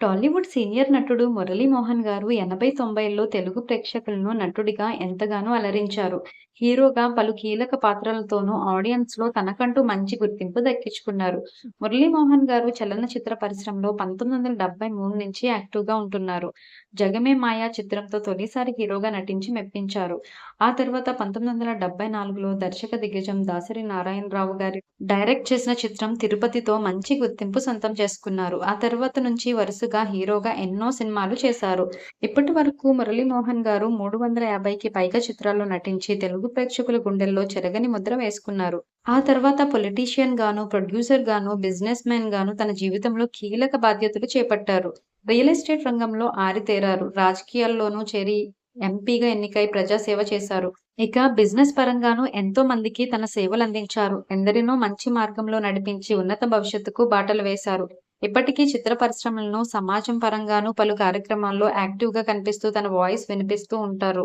Tollywood senior నటుడు మురళీమోహన్ గారు ఎనభై తొంభైల్లో తెలుగు ప్రేక్షకులను నటుడిగా ఎంతగానో అలరించారు. హీరోగా పలు కీలక పాత్రలతోనూ ఆడియన్స్‌లో తనకంటూ మంచి గుర్తింపు దక్కించుకున్నారు. మురళీమోహన్ గారు చలనచిత్ర పరిశ్రమలో పంతొమ్మిది వందల డెబ్బై మూడు నుంచి యాక్టివ్‌గా ఉంటున్నారు. 'జగమే మాయా చిత్రంతో తొలిసారి హీరోగా నటించి మెప్పించారు. ఆ తర్వాత పంతొమ్మిది వందల డెబ్బై నాలుగులో దర్శక దిగ్గజం దాసరి నారాయణరావు గారి డైరెక్ట్ చేసిన చిత్రం 'తిరుపతి'తో మంచి గుర్తింపు సొంతం చేసుకున్నారు. ఆ తర్వాత నుంచి వరుస గా హీరోగా ఎన్నో సినిమాలు చేశారు. ఇప్పటి వరకు మురళీమోహన్ గారు మూడు వందల యాభైకి పైగా చిత్రాల్లో నటించి తెలుగు ప్రేక్షకుల గుండెల్లో చెరగని ముద్ర వేసుకున్నారు. ఆ తర్వాత పొలిటీషియన్ గాను, ప్రొడ్యూసర్ గాను, బిజినెస్ మెన్ గాను తన జీవితంలో కీలక బాధ్యతలు చేపట్టారు. రియల్ ఎస్టేట్ రంగంలో ఆరితేరారు. రాజకీయాల్లోనూ చేరి ఎంపీగా ఎన్నికై ప్రజాసేవ చేశారు. ఇక బిజినెస్ పరంగానూ ఎంతో మందికి తన సేవలు అందించారు ఎందరినో మంచి మార్గంలో నడిపించి ఉన్నత భవిష్యత్తుకు బాటలు వేశారు. ఇప్పటికీ చిత్ర పరిశ్రమలను, సమాజం పరంగానూ పలు కార్యక్రమాల్లో యాక్టివ్‌గా కనిపిస్తూ తన వాయిస్ వినిపిస్తూ ఉంటారు.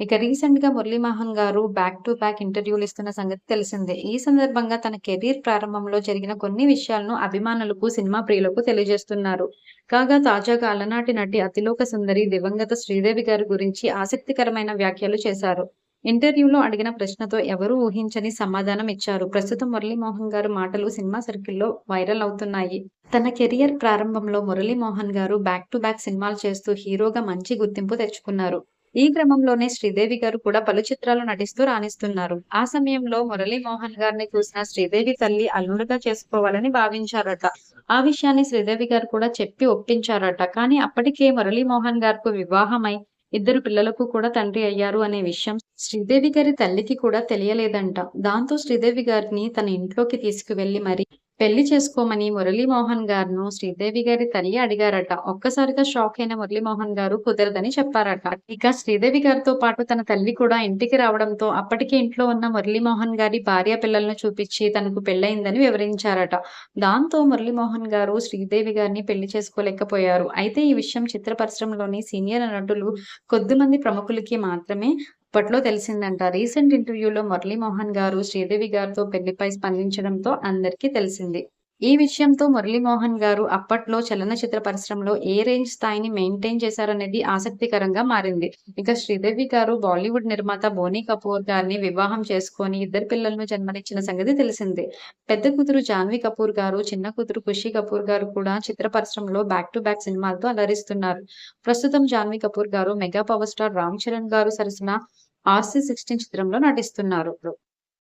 ఇక రీసెంట్గా మురళీమోహన్ గారు బ్యాక్ టు బ్యాక్ ఇంటర్వ్యూలు ఇస్తున్న సంగతి తెలిసిందే. ఈ సందర్భంగా తన కెరీర్ ప్రారంభంలో జరిగిన కొన్ని విషయాలను అభిమానులకు, సినిమా ప్రియులకు తెలియజేస్తున్నారు. కాగా తాజాగా అలనాటి నటి అతిలోక సుందరి దివంగత శ్రీదేవి గారి గురించి ఆసక్తికరమైన వ్యాఖ్యలు చేశారు. ఇంటర్వ్యూలో అడిగిన ప్రశ్నతో ఎవరూ ఊహించని సమాధానం ఇచ్చారు. ప్రస్తుతం మురళీమోహన్ గారు మాటలు సినిమా సర్కిల్‌లో వైరల్ అవుతున్నాయి. తన కెరియర్ ప్రారంభంలో మురళీమోహన్ గారు బ్యాక్ టు బ్యాక్ సినిమాలు చేస్తూ హీరోగా మంచి గుర్తింపు తెచ్చుకున్నారు. ఈ క్రమంలోనే శ్రీదేవి గారు కూడా పలు చిత్రాలు నటిస్తూ రాణిస్తున్నారు. ఆ సమయంలో మురళీమోహన్ గారిని చూసిన శ్రీదేవి తల్లి అల్లుడుగా చేసుకోవాలని భావించారట. ఆ విషయాన్ని శ్రీదేవి గారు కూడా చెప్పి ఒప్పించారట. కానీ అప్పటికే మురళీమోహన్ గారికి వివాహమై ఇద్దరు పిల్లలకు కూడా తండ్రి అయ్యారు అనే విషయం శ్రీదేవి గారి తల్లికి కూడా తెలియలేదంట. దాంతో శ్రీదేవి గారిని తన ఇంట్లోకి తీసుకువెళ్ళి మరి పెళ్ళి చేసుకోమని మురళీమోహన్ గారును శ్రీదేవి గారి తల్లి అడిగారట. ఒక్కసారిగా షాక్ అయిన మురళీమోహన్ గారు కుదరదని చెప్పారట. ఇక శ్రీదేవి గారితో పాటు తన తల్లి కూడా ఇంటికి రావడంతో అప్పటికే ఇంట్లో ఉన్న మురళీమోహన్ గారి భార్య పిల్లలను చూపించి తనకు పెళ్ళయిందని వివరించారట. దాంతో మురళీమోహన్ గారు శ్రీదేవి గారిని పెళ్ళి చేసుకోలేకపోయారు. అయితే ఈ విషయం చిత్ర పరిశ్రమలోని సీనియర్ నటులు కొద్దిమంది ప్రముఖులకి మాత్రమే అప్పట్లో తెలిసిందంట. రీసెంట్ ఇంటర్వ్యూలో మురళీమోహన్ గారు శ్రీదేవి గారితో పెళ్ళిపై స్పందించడంతో అందరికీ తెలిసింది. ఈ విషయంతో మురళీమోహన్ గారు అప్పట్లో చలనచిత్ర పరిశ్రమలో ఏ రేంజ్ స్థాయిని మెయింటైన్ చేశారనేది ఆసక్తికరంగా మారింది. ఇక శ్రీదేవి గారు బాలీవుడ్ నిర్మాత బోనీ కపూర్ గారిని వివాహం చేసుకొని ఇద్దరు పిల్లలను జన్మనిచ్చిన సంగతి తెలిసిందే. పెద్ద కూతురు జాన్వీ కపూర్ గారు, చిన్న కూతురు ఖుషీ కపూర్ గారు కూడా చిత్ర పరిశ్రమలో బ్యాక్ టు బ్యాక్ సినిమాలతో అలరిస్తున్నారు. ప్రస్తుతం జాన్వీ కపూర్ గారు mega power star Ram Charan గారు సరసన 'ఆర్సీ సిక్స్టీన్' చిత్రంలో నటిస్తున్నారు.